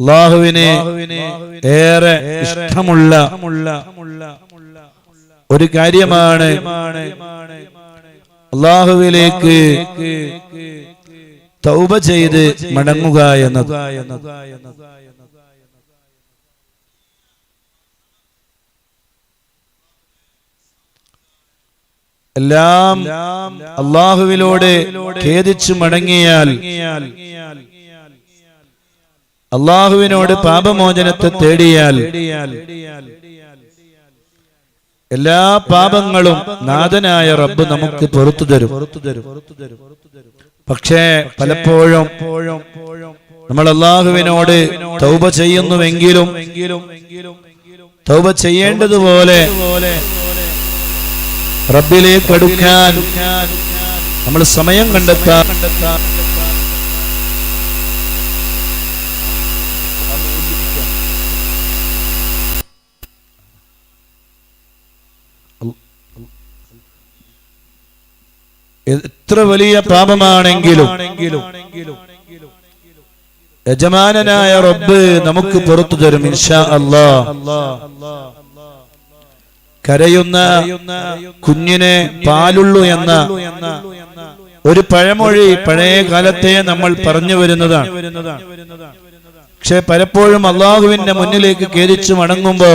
അള്ളാഹുവിനെ ഏറെ ഇഷ്ടമുള്ള ഒരു കാര്യമാണ് അള്ളാഹുവിലേക്ക് തൗബ ചെയ്ത് മടങ്ങുക എന്നത്. എല്ലാം അള്ളാഹുവിലോട് ഖേദിച്ചു മടങ്ങിയാൽ അള്ളാഹുവിനോട് പാപമോചനത്തെ തേടിയാൽ എല്ലാ പാപങ്ങളും നാഥനായ റബ്ബ് നമുക്ക് പുറത്തു തരും. പക്ഷേ പലപ്പോഴും നമ്മൾ അള്ളാഹുവിനോട് തൗപ ചെയ്യുന്നുവെങ്കിലും തൗപ ചെയ്യേണ്ടതുപോലെ റബ്ബിലേക്ക് അടുക്കാൻ നമ്മൾ സമയം കണ്ടെത്താൻ എത്ര വലിയ പാപമാണെങ്കിലും യജമാനനായ റബ്ബ് നമുക്ക് പുറത്തു തരും ഇൻഷാ അല്ലാ. കരയുന്ന കുഞ്ഞിനെ പാലുള്ളൂ എന്ന ഒരു പഴമൊഴി പഴയ കാലത്തെ നമ്മൾ പറഞ്ഞു വരുന്നതാണ്. പക്ഷെ പലപ്പോഴും അള്ളാഹുവിന്റെ മുന്നിലേക്ക് കേരിച്ചു മടങ്ങുമ്പോ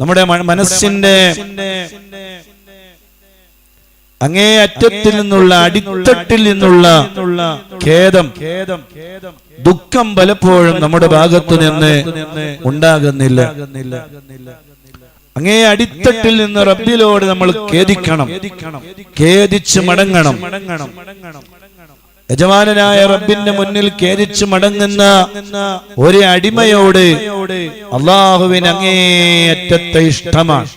നമ്മുടെ മനസ്സിന്റെ അങ്ങേ അറ്റത്തിൽ നിന്നുള്ള അടിത്തട്ടിൽ നിന്നുള്ള ഖേദം ദുഃഖം പലപ്പോഴും നമ്മുടെ ഭാഗത്ത് നിന്ന് ഉണ്ടാകുന്നില്ല. അങ്ങേ അടിത്തട്ടിൽ നിന്ന് റബ്ബിലോട് നമ്മൾ ഖേദിക്കണം. ഖേദിച്ച് മടങ്ങണം. യജമാനായ റബ്ബിന്റെ മുന്നിൽ ഖേദിച്ച് മടങ്ങുന്ന ഒരു അടിമയോട് അള്ളാഹുവിന് അങ്ങേയറ്റത്തെ ഇഷ്ടമാണ്.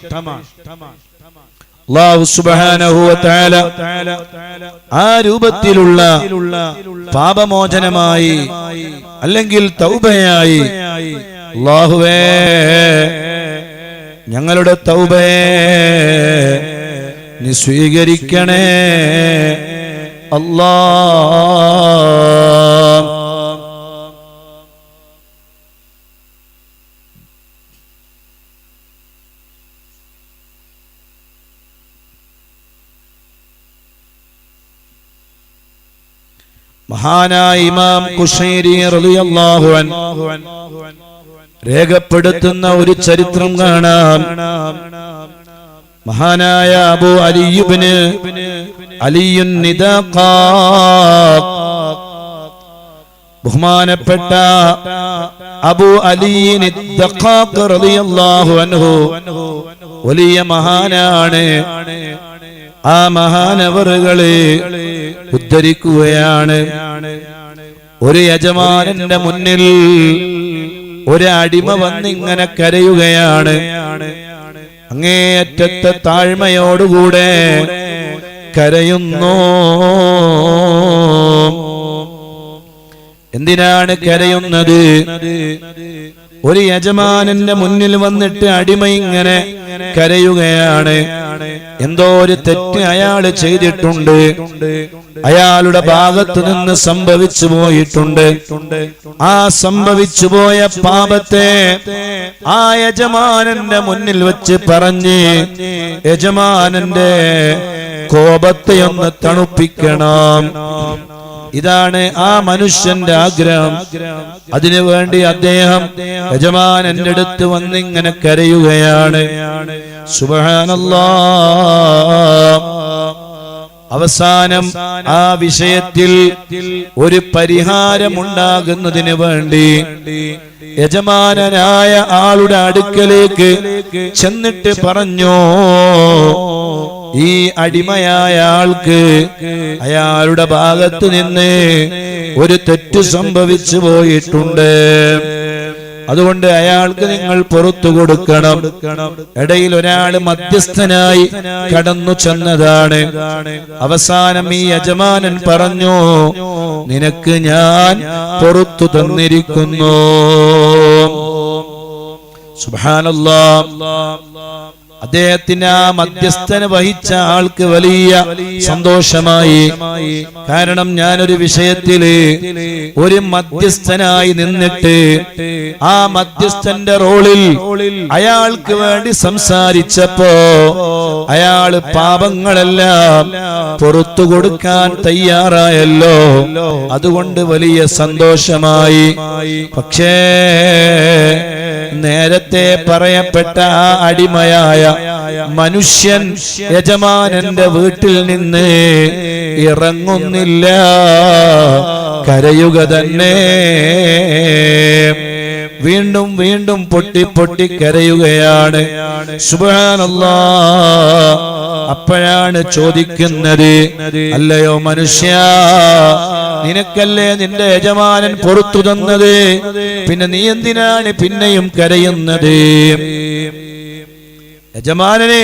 ആ രൂപത്തിലുള്ള പാപമോചനമായി അല്ലെങ്കിൽ തൗബയായി. അള്ളാഹുവേ ഞങ്ങളുടെ തൗബയെ നീ സ്വീകരിക്കണേ. അല്ലാ മഹാനായ ഇമാം അൻഹു. രേഖപ്പെടുത്തുന്ന ഒരു ചരിത്രം കാണാം. മഹാനായ അബു അലിയുബിന് അലിയുൻ ബഹുമാനപ്പെട്ട അബു അൻഹു. വലിയ മഹാനാണ്. ആ മഹാനവറുകളെ ഉദ്ധരിക്കുകയാണ്. ഒരു യജമാനന്റെ മുന്നിൽ ഒരടിമ വന്നിങ്ങനെ കരയുകയാണ്. അങ്ങേയറ്റത്തെ താഴ്മയോടുകൂടെ കരയുന്നു. എന്തിനാണ് കരയുന്നത്? ഒരു യജമാനന്റെ മുന്നിൽ വന്നിട്ട് അടിമ ഇങ്ങനെ കരയുകയാണ്. എന്തോ ഒരു തെറ്റ് അയാൾ ചെയ്തിട്ടുണ്ട്. അയാളുടെ ഭാഗത്തു നിന്ന് സംഭവിച്ചു പോയിട്ടുണ്ട്. ആ സംഭവിച്ചു പോയ പാപത്തെ ആ യജമാനന്റെ മുന്നിൽ വെച്ച് പറഞ്ഞ് യജമാനന്റെ കോപത്തെ ഒന്ന് തണുപ്പിക്കണം. ഇതാണ് ആ മനുഷ്യന്റെ ആഗ്രഹം. അതിനു വേണ്ടി അദ്ദേഹം യജമാനന്റെ അടുത്ത് വന്നിങ്ങനെ കരയുകയാണ്. സുബാനല്ലാ അവസാനം ആ വിഷയത്തിൽ ഒരു പരിഹാരമുണ്ടാകുന്നതിന് വേണ്ടി യജമാനായ ആളുടെ അടുക്കലേക്ക് ചെന്നിട്ട് പറഞ്ഞു ഈ അടിമയായ ആൾക്ക് അയാളുടെ ഭാഗത്ത് നിന്ന് ഒരു തെറ്റ് സംഭവിച്ചു പോയിട്ടുണ്ട്. അതുകൊണ്ട് അയാൾക്ക് നിങ്ങൾ പുറത്തു കൊടുക്കണം. ഇടയിൽ ഒരാൾ മധ്യസ്ഥനായി കടന്നു ചെന്നതാണ്. അവസാനം ഈ യജമാനൻ പറഞ്ഞു നിനക്ക് ഞാൻ പുറത്തു തന്നിരിക്കുന്നു. സുബ്ഹാനല്ലാ. അദ്ദേഹത്തിന് ആ മധ്യസ്ഥന് വഹിച്ച ആൾക്ക് വലിയ സന്തോഷമായി. കാരണം ഞാനൊരു വിഷയത്തിൽ ഒരു മധ്യസ്ഥനായി നിന്നിട്ട് ആ മധ്യസ്ഥന്റെ റോളിൽ അയാൾക്ക് വേണ്ടി സംസാരിച്ചപ്പോ അയാൾ പാപങ്ങളെല്ലാം പുറത്തു കൊടുക്കാൻ തയ്യാറായല്ലോ. അതുകൊണ്ട് വലിയ സന്തോഷമായി. പക്ഷേ നേരത്തെ പറയപ്പെട്ട ആ അടിമയായ മനുഷ്യൻ യജമാനന്റെ വീട്ടിൽ നിന്ന് ഇറങ്ങുന്നില്ല. കരയുക തന്നെ. വീണ്ടും വീണ്ടും പൊട്ടി പൊട്ടി കരയുകയാണ്. സുബാനല്ലാ അപ്പോഴാണ് ചോദിക്കുന്നത് അല്ലയോ മനുഷ്യ നിനക്കല്ലേ നിന്റെ യജമാനൻ പുറത്തു തന്നത്? പിന്നെ നീ എന്തിനാണ് പിന്നെയും കരയുന്നത്? യജമാനനെ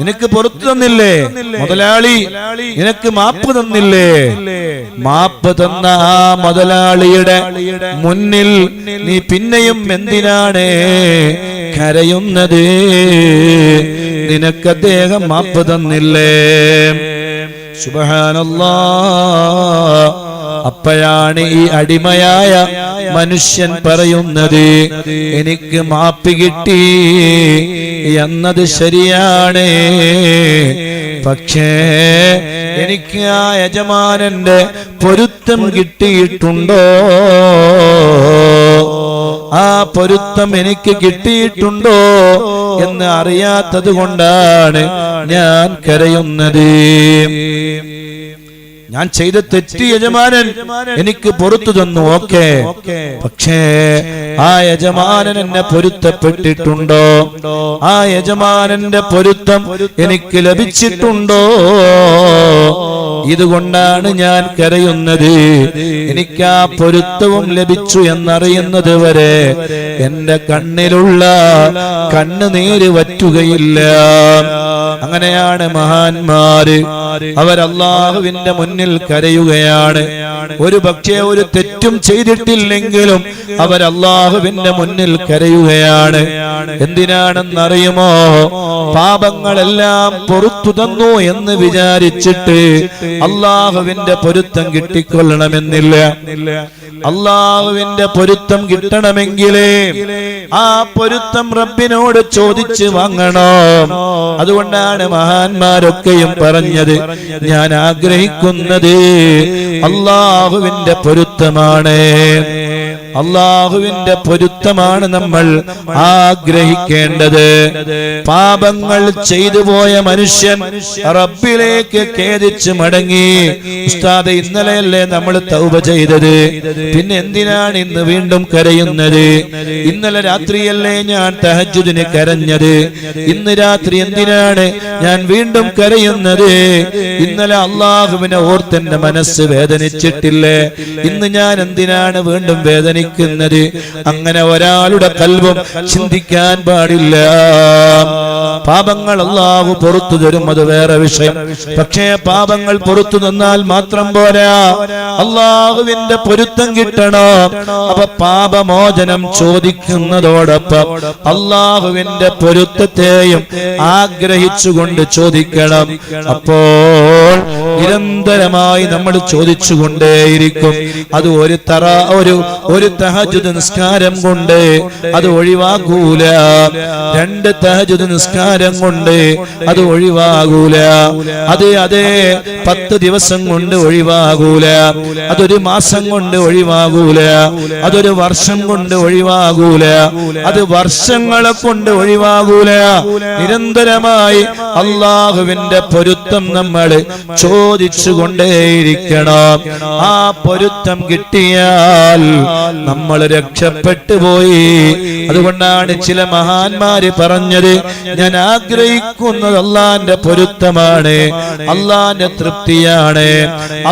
നിനക്ക് പുറത്തു തന്നില്ലേ? മുതലാളി നിനക്ക് മാപ്പ് തന്നില്ലേ? മാപ്പ് തന്ന ആ മുതലാളിയുടെ മുന്നിൽ നീ പിന്നെയും എന്തിനാണ് കരയുന്നത്? നിനക്ക് അദ്ദേഹം മാപ്പ് തന്നില്ലേ? സുബഹാനല്ലാ. അപ്പോഴാണ് ഈ അടിമയായ മനുഷ്യൻ പറയുന്നത്. എനിക്ക് മാപ്പ് കിട്ടി എന്നത് ശരിയാണ്. പക്ഷേ എനിക്ക് ആ യജമാനന്റെ പൊരുത്തം കിട്ടിയിട്ടുണ്ടോ? ആ പൊരുത്തം എനിക്ക് കിട്ടിയിട്ടുണ്ടോ എന്ന് അറിയാത്തത് കൊണ്ടാണ് ഞാൻ കരയുന്നത്. ഞാൻ ചെയ്ത തെറ്റ് യജമാനൻ എനിക്ക് പൊറത്തു തന്നു ഓക്കെ. പക്ഷേ ആ യജമാനൻ എന്നെ പൊരുത്തപ്പെട്ടിട്ടുണ്ടോ? ആ യജമാനന്റെ പൊരുത്തം എനിക്ക് ലഭിച്ചിട്ടുണ്ടോ? ഇതുകൊണ്ടാണ് ഞാൻ കരയുന്നത്. എനിക്ക് ആ പൊരുത്തവും ലഭിച്ചു എന്നറിയുന്നത് വരെ എന്റെ കണ്ണിലുള്ള കണ്ണുനീര് വറ്റുകയില്ല. അങ്ങനെയാണ് മഹാന്മാര്. അവരല്ലാഹുവിന്റെ മുന്നിൽ കരയുകയാണ്. ഒരു പക്ഷേ ഒരു തെറ്റും ചെയ്തിട്ടില്ലെങ്കിലും അവരല്ലാഹുവിന്റെ മുന്നിൽ കരയുകയാണ്. എന്തിനാണെന്നറിയുമോ? പാപങ്ങളെല്ലാം പൊറത്തു തന്നു എന്ന് വിചാരിച്ചിട്ട് അള്ളാഹുവിന്റെ പൊരുത്തം കിട്ടിക്കൊള്ളണമെന്നില്ല. അള്ളാഹുവിന്റെ പൊരുത്തം കിട്ടണമെങ്കിലേ ആ പൊരുത്തം റബ്ബിനോട് ചോദിച്ചു വാങ്ങണോ? അതുകൊണ്ടാണ് മഹാന്മാരൊക്കെയും പറഞ്ഞത് ഞാൻ ആഗ്രഹിക്കുന്നത് അള്ളാഹുവിന്റെ പൊരുത്തമാണ്. അള്ളാഹുവിന്റെ പൊരുത്തമാണ് നമ്മൾ ആഗ്രഹിക്കേണ്ടത്. പാപങ്ങൾ ചെയ്തു പോയ മനുഷ്യൻ റബ്ബിലേക്ക് ഖേദിച്ച് മടങ്ങി. ഉസ്താദ് ഇന്നലെയല്ലേ നമ്മൾ തൗബ ചെയ്തത്? പിന്നെ എന്തിനാണ് ഇന്ന് വീണ്ടും കരയുന്നത്? ഇന്നലെ രാത്രിയല്ലേ ഞാൻ തഹജുദിന് കരഞ്ഞത്? ഇന്ന് രാത്രി എന്തിനാണ് ഞാൻ വീണ്ടും കരയുന്നത്? ഇന്നലെ അള്ളാഹുവിനെ ഓർത്തെന്റെ മനസ്സ് വേദനിച്ചിട്ടില്ലേ ഇന്ന് ഞാൻ എന്തിനാണ് വീണ്ടും വേദനിക്കുന്നത്? അങ്ങനെ ഒരാളുടെ കൽവും ചിന്തിക്കാൻ പാടില്ല. പാപങ്ങൾ അള്ളാഹു പുറത്തു തരും അത് വേറെ വിഷയം. പക്ഷേ പാപങ്ങൾ പുറത്തു നിന്നാൽ മാത്രം പോരാ. അള്ളാഹുവിന്റെ പൊരുത്തം കിട്ടണം. അപ്പൊ പാപമോചനം ചോദിക്കുന്നതോടൊപ്പം അള്ളാഹുവിന്റെ പൊരുത്തത്തെയും ആഗ്രഹിച്ചുകൊണ്ട് ചോദിക്കണം. അപ്പോൾ നിരന്തരമായി നമ്മൾ ചോദിച്ചുകൊണ്ടേയിരിക്കും അത് ഒരു തറ ഒരു ഒരു തഹജുദ് നിസ്കാരം കൊണ്ട് അത് ഒഴിവാകൂല. രണ്ട് തഹജുദ് നിസ്കാരം കൊണ്ട് അത് ഒഴിവാകൂല. അത് അതേ പത്ത് ദിവസം കൊണ്ട് ഒഴിവാകൂല. അതൊരു മാസം കൊണ്ട് ഒഴിവാകൂല. അതൊരു വർഷം കൊണ്ട് ഒഴിവാകൂല. അത് വർഷങ്ങളെ കൊണ്ട് ഒഴിവാകൂല. നിരന്തരമായി അള്ളാഹുവിന്റെ പൊരുത്തം നമ്മൾ ചോദിച്ചു കൊണ്ടേയിരിക്കണം ആ പൊരുത്തം കിട്ടിയാൽ നമ്മൾ രക്ഷപ്പെട്ടു പോയി. അതുകൊണ്ടാണ് ചില മഹാന്മാര് പറഞ്ഞത് ഞാൻ ആഗ്രഹിക്കുന്നത് അള്ളാന്റെ പൊരുത്തമാണ് അള്ളാന്റെ തൃപ്തിയാണ്.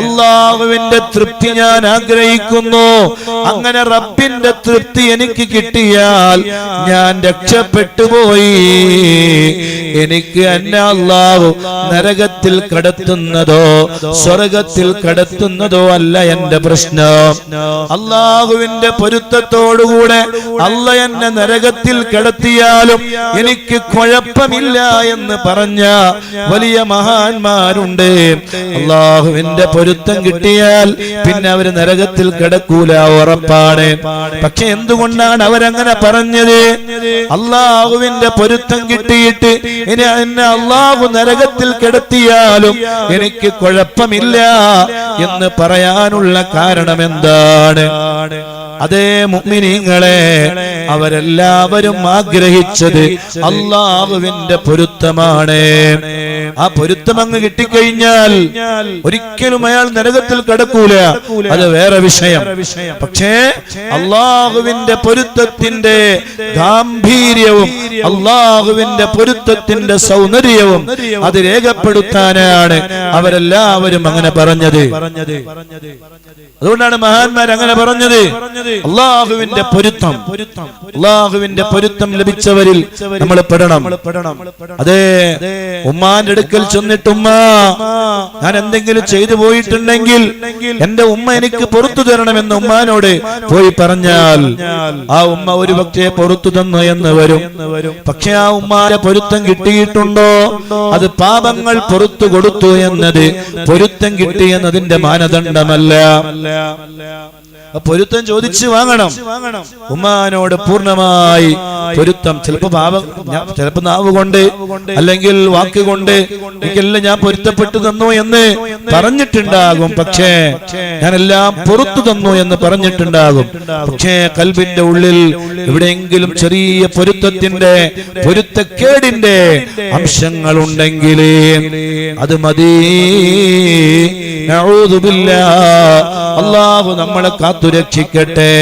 അള്ളാഹുവിന്റെ തൃപ്തി ഞാൻ ആഗ്രഹിക്കുന്നു. അങ്ങനെ റബ്ബിന്റെ തൃപ്തി എനിക്ക് കിട്ടിയാൽ ഞാൻ രക്ഷപ്പെട്ടു പോയി. എനിക്ക് എന്നെ അള്ളാഹു നരകത്തിൽ കടത്തുന്നതോ സ്വർഗത്തിൽ കടത്തുന്നതോ അല്ല എന്റെ പ്രശ്നം. അള്ളാഹുവിന്റെ പൊരുത്തത്തോടുകൂടെ അല്ല എന്നെ നരകത്തിൽ കിടത്തിയാലും എനിക്ക് കുഴപ്പമില്ല എന്ന് പറഞ്ഞ വലിയ മഹാന്മാരുണ്ട്. അള്ളാഹുവിന്റെ പൊരുത്തം കിട്ടിയാൽ പിന്നെ അവർ നരകത്തിൽ കിടക്കൂല ഉറപ്പാണ്. പക്ഷെ എന്തുകൊണ്ടാണ് അവരങ്ങനെ പറഞ്ഞത്? അള്ളാഹുവിന്റെ പൊരുത്തം കിട്ടിയിട്ട് ഇനി എന്നെ അള്ളാഹു നരകത്തിൽ കിടത്തിയാലും എനിക്ക് കുഴപ്പമില്ല എന്ന് പറയാനുള്ള കാരണം എന്താണ് അതേ മുഗ്മിനീങ്ങളെ അവരെല്ലാവരും ആഗ്രഹിച്ചത് അള്ളാഹുവിന്റെ പൊരുത്തമാണ്. ആ പൊരുത്തം അങ്ങ് കിട്ടിക്കഴിഞ്ഞാൽ ഒരിക്കലും അയാൾ നരകത്തിൽ കിടക്കൂല. അത് വേറെ വിഷയം. പക്ഷേ അള്ളാഹുവിന്റെ പൊരുത്തത്തിന്റെ ഗാംഭീര്യവും അള്ളാഹുവിന്റെ പൊരുത്തത്തിന്റെ സൗന്ദര്യവും അത് രേഖപ്പെടുത്താനാണ് അവരെല്ലാവരും അങ്ങനെ പറഞ്ഞത്. അതുകൊണ്ടാണ് മഹാന്മാർ അങ്ങനെ പറഞ്ഞത്. അള്ളാഹുവിന്റെ പൊരുത്തം. അള്ളാഹുവിന്റെ പൊരുത്തം ലഭിച്ചവരിൽ നമ്മൾ പെടണം. അതെ ഉമ്മാന്റെ അടുക്കൽ ചെന്നിട്ട് ഉമ്മ ഞാൻ എന്തെങ്കിലും ചെയ്തു പോയിട്ടുണ്ടെങ്കിൽ എന്റെ ഉമ്മ എനിക്ക് പുറത്തു തരണമെന്ന് ഉമ്മാനോട് പോയി പറഞ്ഞാൽ ആ ഉമ്മ ഒരു പക്ഷേ പുറത്തു തന്നു എന്ന് വരും. പക്ഷെ ആ ഉമ്മാന്റെ പൊരുത്തം കിട്ടിയിട്ടുണ്ടോ? അത് പാപങ്ങൾ പുറത്തു കൊടുത്തു എന്നത് പൊരുത്തം കിട്ടി എന്നതിന്റെ മാനദണ്ഡമല്ല. പൊരുത്തം ചോദിച്ചു വാങ്ങണം. ഉമ്മാനോട് പൂർണമായി പൊരുത്തം. ചിലപ്പോ പാപം ചിലപ്പോ നാവ് കൊണ്ട് അല്ലെങ്കിൽ വാക്ക് കൊണ്ട് എനിക്കെല്ലാം ഞാൻ പൊരുത്തപ്പെട്ടു തന്നു എന്ന് പറഞ്ഞിട്ടുണ്ടാകും. പക്ഷേ ഞാനെല്ലാം പുറത്തു തന്നു എന്ന് പറഞ്ഞിട്ടുണ്ടാകും. പക്ഷേ കൽബിന്റെ ഉള്ളിൽ എവിടെയെങ്കിലും ചെറിയ പൊരുത്തത്തിന്റെ പൊരുത്തക്കേടിന്റെ അംശങ്ങൾ ഉണ്ടെങ്കിൽ അത് മതി. അള്ളാഹു നമ്മളെ കാത്തുരക്ഷിക്കട്ടെ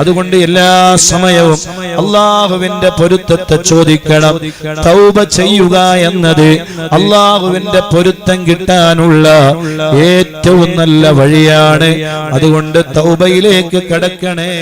അതുകൊണ്ട് എല്ലാ സമയവും അള്ളാഹുവിന്റെ പൊരുത്തത്തെ ചോദിക്കണം. തൗബ ചെയ്യുക എന്നത് അള്ളാഹുവിന്റെ പൊരുത്തം കിട്ടാനുള്ള ഏറ്റവും നല്ല വഴിയാണ് അതുകൊണ്ട് തൗബയിലേക്ക് കടക്കണേ.